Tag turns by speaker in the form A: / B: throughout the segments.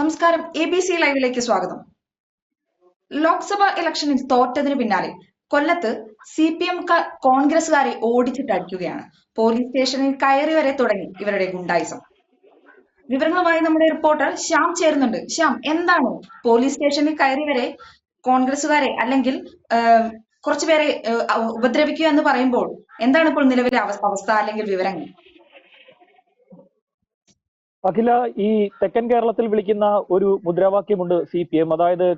A: നമസ്കാരം A B C ലൈവിലേക്ക് സ്വാഗതം. ലോക്സഭാ ഇലക്ഷനിൽ തോറ്റതിന് പിന്നാലെ കൊല്ലത്ത് സി പി എം കോൺഗ്രസുകാരെ ഓടിച്ചിട്ടടിക്കുകയാണ്. പോലീസ് സ്റ്റേഷനിൽ കയറി വരെ തുടങ്ങി ഇവരുടെ ഗുണ്ടായിസം. വിവരങ്ങളുമായി നമ്മുടെ റിപ്പോർട്ടർ ശ്യാം ചേരുന്നുണ്ട്. ശ്യാം എന്താണ്? പോലീസ് സ്റ്റേഷനിൽ കയറി വരെ കോൺഗ്രസുകാരെ അല്ലെങ്കിൽ കുറച്ചുപേരെ ഉപദ്രവിക്കുക എന്ന് പറയുമ്പോൾ എന്താണ് ഇപ്പോൾ നിലവിലെ അവസ്ഥ അല്ലെങ്കിൽ വിവരങ്ങൾ?
B: അഖില ഈ തെക്കൻ കേരളത്തിൽ വിളിക്കുന്ന ഒരു മുദ്രാവാക്യമുണ്ട് സി പി എം. അതായത്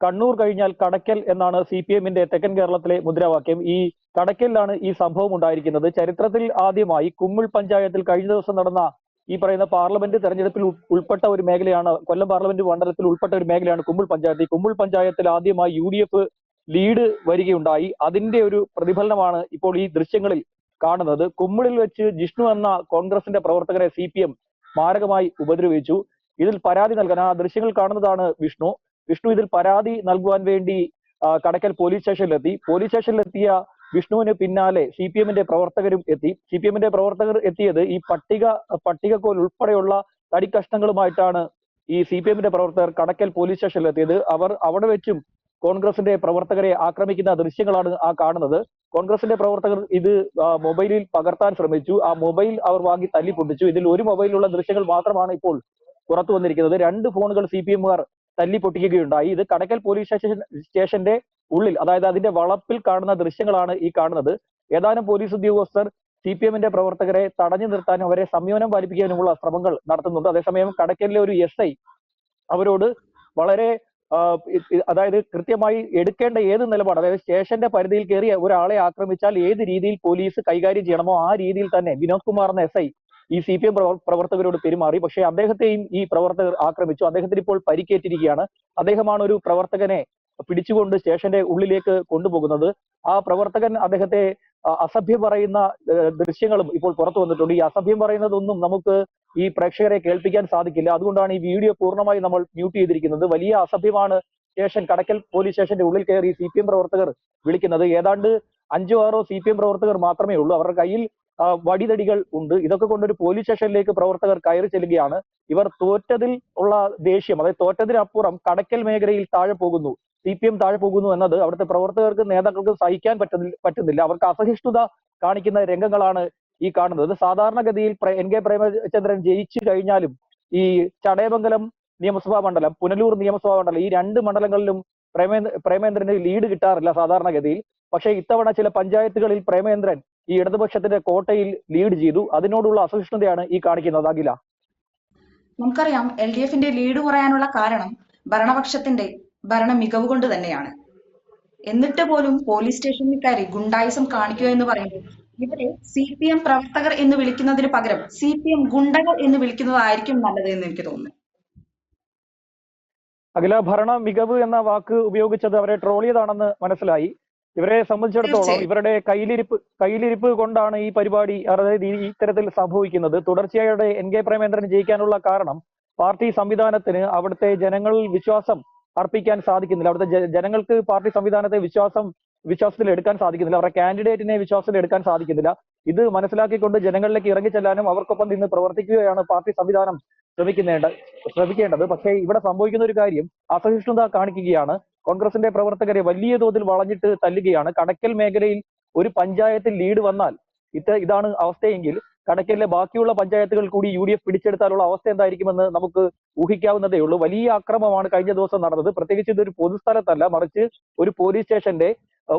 B: കണ്ണൂർ കഴിഞ്ഞാൽ കടക്കൽ എന്നാണ് സി പി എമ്മിന്റെ തെക്കൻ കേരളത്തിലെ മുദ്രാവാക്യം. ഈ കടക്കലിലാണ് ഈ സംഭവം ഉണ്ടായിരിക്കുന്നത്. ചരിത്രത്തിൽ ആദ്യമായി കുമ്മിൾ പഞ്ചായത്തിൽ കഴിഞ്ഞ ദിവസം നടന്ന ഈ പറയുന്ന പാർലമെന്റ് തെരഞ്ഞെടുപ്പിൽ ഉൾപ്പെട്ട ഒരു മേഖലയാണ് കൊല്ലം പാർലമെന്റ് മണ്ഡലത്തിൽ ഉൾപ്പെട്ട ഒരു മേഖലയാണ് കുമ്മിൾ പഞ്ചായത്ത്. ഈ കുമ്മിൾ പഞ്ചായത്തിൽ ആദ്യമായി യു ഡി എഫ് ലീഡ് വരികയുണ്ടായി. അതിന്റെ ഒരു പ്രതിഫലനമാണ് ഇപ്പോൾ ഈ ദൃശ്യങ്ങളിൽ കാണുന്നത്. കുമ്മിളിൽ വെച്ച് ജിഷ്ണു എന്ന കോൺഗ്രസിന്റെ പ്രവർത്തകരെ സി പി എം മാരകമായി ഉപദ്രവിച്ചു. ഇതിൽ പരാതി നൽകാൻ ആ ദൃശ്യങ്ങൾ കാണുന്നതാണ് വിഷ്ണു. വിഷ്ണു ഇതിൽ പരാതി നൽകുവാൻ വേണ്ടി കടക്കൽ പോലീസ് സ്റ്റേഷനിലെത്തി. പോലീസ് സ്റ്റേഷനിലെത്തിയ വിഷ്ണുവിന് പിന്നാലെ സി പി എമ്മിന്റെ പ്രവർത്തകരും എത്തി. സി പി എമ്മിന്റെ പ്രവർത്തകർ എത്തിയത് ഈ പട്ടിക പട്ടികക്കോൽ ഉൾപ്പെടെയുള്ള തടിക്കഷ്ണങ്ങളുമായിട്ടാണ് ഈ സി പി എമ്മിന്റെ പ്രവർത്തകർ കടക്കൽ പോലീസ് സ്റ്റേഷനിലെത്തിയത്. അവർ അവിടെ വെച്ചും കോൺഗ്രസിന്റെ പ്രവർത്തകരെ ആക്രമിക്കുന്ന ദൃശ്യങ്ങളാണ് ആ കാണുന്നത്. കോൺഗ്രസിന്റെ പ്രവർത്തകർ ഇത് മൊബൈലിൽ പകർത്താൻ ശ്രമിച്ചു. ആ മൊബൈൽ അവർ വാങ്ങി തല്ലി പൊട്ടിച്ചു. ഇതിൽ ഒരു മൊബൈലിലുള്ള ദൃശ്യങ്ങൾ മാത്രമാണ് ഇപ്പോൾ പുറത്തു വന്നിരിക്കുന്നത്. രണ്ട് ഫോണുകൾ സി പി എമ്മുകാർ തല്ലി പൊട്ടിക്കുകയുണ്ടായി. ഇത് കടക്കൽ പോലീസ് സ്റ്റേഷൻ സ്റ്റേഷന്റെ ഉള്ളിൽ അതായത് അതിന്റെ വളപ്പിൽ കാണുന്ന ദൃശ്യങ്ങളാണ് ഈ കാണുന്നത്. ഏതാനും പോലീസ് ഉദ്യോഗസ്ഥർ സി പി എമ്മിന്റെ പ്രവർത്തകരെ തടഞ്ഞു നിർത്താനും അവരെ സംയമനം പാലിപ്പിക്കാനുമുള്ള ശ്രമങ്ങൾ നടത്തുന്നുണ്ട്. അതേസമയം കടക്കലിലെ ഒരു എസ് ഐ അവരോട് വളരെ അതായത് കൃത്യമായി എടുക്കേണ്ട ഏത് നിലപാട് അതായത് സ്റ്റേഷന്റെ പരിധിയിൽ കയറി ഒരാളെ ആക്രമിച്ചാൽ ഏത് രീതിയിൽ പോലീസ് കൈകാര്യം ചെയ്യണമോ ആ രീതിയിൽ തന്നെ വിനോദ് കുമാർ എന്ന എസ് ഐ ഈ സി പി എം പ്രവർത്തകരോട് പെരുമാറി. പക്ഷേ അദ്ദേഹത്തെയും ഈ പ്രവർത്തകർ ആക്രമിച്ചു. അദ്ദേഹത്തിന് ഇപ്പോൾ പരിക്കേറ്റിരിക്കുകയാണ്. അദ്ദേഹമാണ് ഒരു പ്രവർത്തകനെ പിടിച്ചുകൊണ്ട് സ്റ്റേഷന്റെ ഉള്ളിലേക്ക് കൊണ്ടുപോകുന്നത്. ആ പ്രവർത്തകൻ അദ്ദേഹത്തെ അസഭ്യം പറയുന്ന ദൃശ്യങ്ങളും ഇപ്പോൾ പുറത്തു വന്നിട്ടുണ്ട്. ഈ അസഭ്യം പറയുന്നതൊന്നും നമുക്ക് ഈ പ്രേക്ഷകരെ കേൾപ്പിക്കാൻ സാധിക്കില്ല. അതുകൊണ്ടാണ് ഈ വീഡിയോ പൂർണമായി നമ്മൾ മ്യൂട്ട് ചെയ്തിരിക്കുന്നത്. വലിയ അസഭ്യമാണ് സ്റ്റേഷൻ കടക്കൽ പോലീസ് സ്റ്റേഷന്റെ ഉള്ളിൽ കയറി സി പി എം പ്രവർത്തകർ വിളിക്കുന്നത്. ഏതാണ്ട് അഞ്ചോ ആറോ സി പി എം പ്രവർത്തകർ മാത്രമേ ഉള്ളൂ. അവരുടെ കയ്യിൽ വടിതടികൾ ഉണ്ട്. ഇതൊക്കെ കൊണ്ടൊരു പോലീസ് സ്റ്റേഷനിലേക്ക് പ്രവർത്തകർ കയറി ചെല്ലുകയാണ്. ഇവർ തോറ്റതിൽ ഉള്ള ദേഷ്യം അതായത് തോറ്റതിനപ്പുറം കടക്കൽ മേഖലയിൽ താഴെ പോകുന്നു. സി പി എം താഴെ പോകുന്നു എന്നത് അവിടുത്തെ പ്രവർത്തകർക്ക് നേതാക്കൾക്ക് സഹിക്കാൻ പറ്റുന്നില്ല. അവർക്ക് അസഹിഷ്ണുത കാണിക്കുന്ന രംഗങ്ങളാണ് ഈ കാണുന്നത്. സാധാരണഗതിയിൽ എൻ കെ പ്രേമചന്ദ്രൻ ജയിച്ചു കഴിഞ്ഞാലും ഈ ചടയമംഗലം നിയമസഭാ മണ്ഡലം പുനലൂർ നിയമസഭാ മണ്ഡലം ഈ രണ്ട് മണ്ഡലങ്ങളിലും പ്രേമേന്ദ്ര പ്രേമേന്ദ്രന് ലീഡ് കിട്ടാറില്ല സാധാരണഗതിയിൽ. പക്ഷേ ഇത്തവണ ചില പഞ്ചായത്തുകളിൽ പ്രേമേന്ദ്രൻ ഈ ഇടതുപക്ഷത്തിന്റെ കോട്ടയിൽ ലീഡ് ചെയ്തു. അതിനോടുള്ള അസഹിഷ്ണുതയാണ് ഈ കാണിക്കുന്നത് അഖില.
A: നമുക്കറിയാം എൽ ഡി എഫിന്റെ ലീഡ് കുറയാനുള്ള കാരണം ഭരണപക്ഷത്തിന്റെ ഭരണ മികവ് കൊണ്ട് തന്നെയാണ്. എന്നിട്ട് പോലും പോലീസ് സ്റ്റേഷനിൽ കയറി ഗുണ്ടായിസം കാണിക്കുക എന്ന് പറയുമ്പോൾ ഇവരെ സി പി എം പ്രവർത്തകർ എന്ന് വിളിക്കുന്നതിന് പകരം സി പി എം ഗുണ്ടകൾ എന്ന് വിളിക്കുന്നതായിരിക്കും നല്ലത് എന്ന് എനിക്ക് തോന്നുന്നു.
B: അഖില ഭരണ മികവ് എന്ന വാക്ക് ഉപയോഗിച്ചത് അവരെ ട്രോളിയതാണെന്ന് മനസ്സിലായി. ഇവരെ സംബന്ധിച്ചിടത്തോളം ഇവരുടെ കയ്യിലിരിപ്പ് കയ്യിലിരിപ്പ് കൊണ്ടാണ് ഈ പരിപാടി അതായത് ഈ ഇത്തരത്തിൽ സംഭവിക്കുന്നത്. തുടർച്ചയായുടെ എൻ കെ പ്രേമേന്ദ്രൻ ജയിക്കാനുള്ള കാരണം പാർട്ടി സംവിധാനത്തിന് അവിടുത്തെ ജനങ്ങളിൽ വിശ്വാസം അർപ്പിക്കാൻ സാധിക്കുന്നില്ല. അവിടുത്തെ ജനങ്ങൾക്ക് പാർട്ടി സംവിധാനത്തെ വിശ്വാസം വിശ്വാസത്തിൽ എടുക്കാൻ സാധിക്കുന്നില്ല. അവരുടെ കാൻഡിഡേറ്റിനെ വിശ്വാസത്തിൽ എടുക്കാൻ സാധിക്കുന്നില്ല. ഇത് മനസ്സിലാക്കിക്കൊണ്ട് ജനങ്ങളിലേക്ക് ഇറങ്ങി ഇറങ്ങിച്ചെല്ലാനും അവർക്കൊപ്പം നിന്ന് പ്രവർത്തിക്കുകയാണ് പാർട്ടി സംവിധാനം ശ്രമിക്കുന്നേണ്ട ശ്രമിക്കേണ്ടത്. പക്ഷേ ഇവിടെ സംഭവിക്കുന്ന ഒരു കാര്യം അസഹിഷ്ണുത കാണിക്കുകയാണ്. കോൺഗ്രസിന്റെ പ്രവർത്തകരെ വലിയ തോതിൽ വളഞ്ഞിട്ട് തല്ലുകയാണ്. കടക്കൽ മേഖലയിൽ ഒരു പഞ്ചായത്തിൽ ലീഡ് വന്നാൽ ഇത് ഇതാണ് അവസ്ഥയെങ്കിൽ കടക്കലിലെ ബാക്കിയുള്ള പഞ്ചായത്തുകൾ കൂടി യു ഡി എഫ് പിടിച്ചെടുത്താലുള്ള അവസ്ഥ എന്തായിരിക്കുമെന്ന് നമുക്ക് ഊഹിക്കാവുന്നതേ ഉള്ളൂ. വലിയ അക്രമമാണ് കഴിഞ്ഞ ദിവസം നടന്നത്. പ്രത്യേകിച്ച് ഇതൊരു പൊതുസ്ഥലത്തല്ല. മറിച്ച് ഒരു പോലീസ് സ്റ്റേഷന്റെ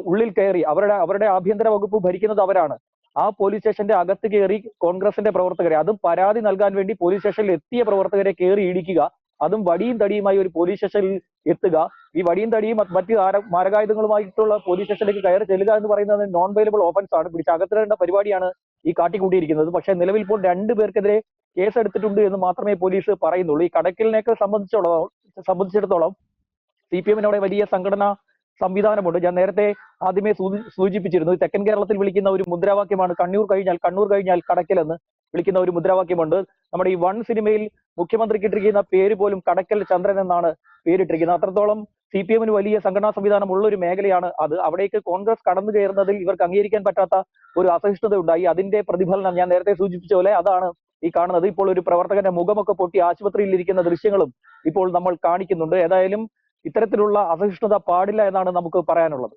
B: ഉള്ളിൽ കയറി അവരുടെ അവരുടെ ആഭ്യന്തര വകുപ്പ് ഭരിക്കുന്നത് അവരാണ്. ആ പോലീസ് സ്റ്റേഷന്റെ അകത്ത് കയറി കോൺഗ്രസിന്റെ പ്രവർത്തകരെ അതും പരാതി നൽകാൻ വേണ്ടി പോലീസ് സ്റ്റേഷനിൽ എത്തിയ പ്രവർത്തകരെ കയറി ഇടിക്കുക അതും വടിയും തടിയുമായി ഒരു പോലീസ് സ്റ്റേഷനിൽ എത്തുക. ഈ വടിയും തടിയും മറ്റ് മാരകായുധങ്ങളുമായിട്ടുള്ള പോലീസ് സ്റ്റേഷനിലേക്ക് കയറി ചെല്ലുക എന്ന് പറയുന്നത് നോൺ വെയിലബിൾ ഓഫൻസ് ആണ്. പിടിച്ച് അകത്തിടേണ്ട പരിപാടിയാണ് ഈ കാട്ടിക്കൂട്ടിയിരിക്കുന്നത്. പക്ഷെ നിലവിൽ ഇപ്പോൾ രണ്ടു പേർക്കെതിരെ കേസ് എടുത്തിട്ടുണ്ട് എന്ന് മാത്രമേ പോലീസ് പറയുന്നുള്ളൂ. ഈ കടക്കലിനെയൊക്കെ സംബന്ധിച്ചോളം സംബന്ധിച്ചിടത്തോളം സി പി എമ്മിനോടെ വലിയ സംഘടനാ സംവിധാനമുണ്ട്. ഞാൻ നേരത്തെ ആദ്യമേ സൂചിപ്പിച്ചിരുന്നു തെക്കൻ കേരളത്തിൽ വിളിക്കുന്ന ഒരു മുദ്രാവാക്യമാണ് കണ്ണൂർ കഴിഞ്ഞാൽ കണ്ണൂർ കഴിഞ്ഞാൽ കടക്കൽ എന്ന് വിളിക്കുന്ന ഒരു മുദ്രാവാക്യമുണ്ട്. നമ്മുടെ ഈ വൺ സിനിമയിൽ മുഖ്യമന്ത്രിക്ക് ഇട്ടിരിക്കുന്ന പേര് പോലും കടക്കൽ ചന്ദ്രൻ എന്നാണ് പേരിട്ടിരിക്കുന്നത്. അത്രത്തോളം സി പി എമ്മിന് വലിയ സംഘടനാ സംവിധാനം ഉള്ള ഒരു മേഖലയാണ് അത്. അവിടേക്ക് കോൺഗ്രസ് കടന്നു കയറുന്നതിൽ ഇവർക്ക് അംഗീകരിക്കാൻ പറ്റാത്ത ഒരു അസഹിഷ്ണുത ഉണ്ടായി അതിന്റെ പ്രതിഫലനം ഞാൻ നേരത്തെ സൂചിപ്പിച്ച പോലെ അതാണ് ഈ കാണുന്നത്. ഇപ്പോൾ ഒരു പ്രവർത്തകന്റെ മുഖമൊക്കെ പൊട്ടി ആശുപത്രിയിൽ ഇരിക്കുന്ന ദൃശ്യങ്ങളും ഇപ്പോൾ നമ്മൾ കാണിക്കുന്നുണ്ട്. ഏതായാലും ഇത്തരത്തിലുള്ള അസഹിഷ്ണുത പാടില്ല എന്നാണ് നമുക്ക് പറയാനുള്ളത്.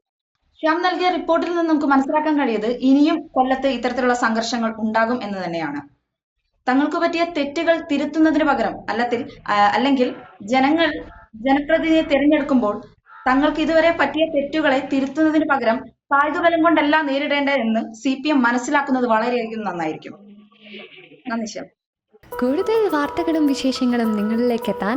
A: ശ്യാം നൽകിയ റിപ്പോർട്ടിൽ നിന്ന് നമുക്ക് മനസ്സിലാക്കാൻ കഴിയത് ഇനിയും കൊല്ലത്ത് ഇത്തരത്തിലുള്ള സംഘർഷങ്ങൾ ഉണ്ടാകും എന്ന് തന്നെയാണ്. തങ്ങൾക്ക് പറ്റിയ തെറ്റുകൾ തിരുത്തുന്നതിന് പകരം അല്ലത്തിൽ അല്ലെങ്കിൽ ജനങ്ങൾ ജനപ്രതിനിധിയെ തിരഞ്ഞെടുക്കുമ്പോൾ തങ്ങൾക്ക് ഇതുവരെ പറ്റിയ തെറ്റുകളെ തിരുത്തുന്നതിന് പകരം കായികബലം കൊണ്ടല്ല നേരിടേണ്ടതെന്ന് സി പി എം മനസ്സിലാക്കുന്നത് വളരെയധികം നന്നായിരിക്കും. നന്ദി ശ്യാം.
C: കൂടുതൽ വാർത്തകളും വിശേഷങ്ങളും നിങ്ങളിലേക്ക് എത്താൻ